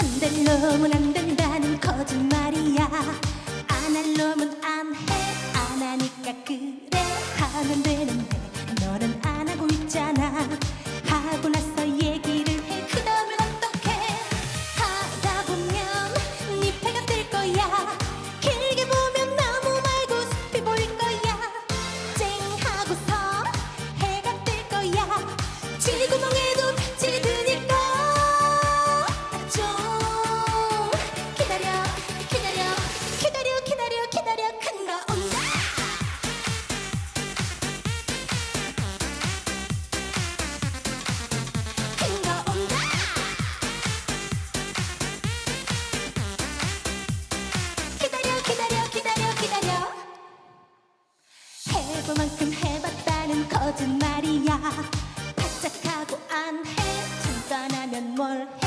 안될 너무 안 된다는 거짓말이야. 해볼만큼 해봤다는 거짓말이야. 바짝하고 안해. 잠 떠나면 뭘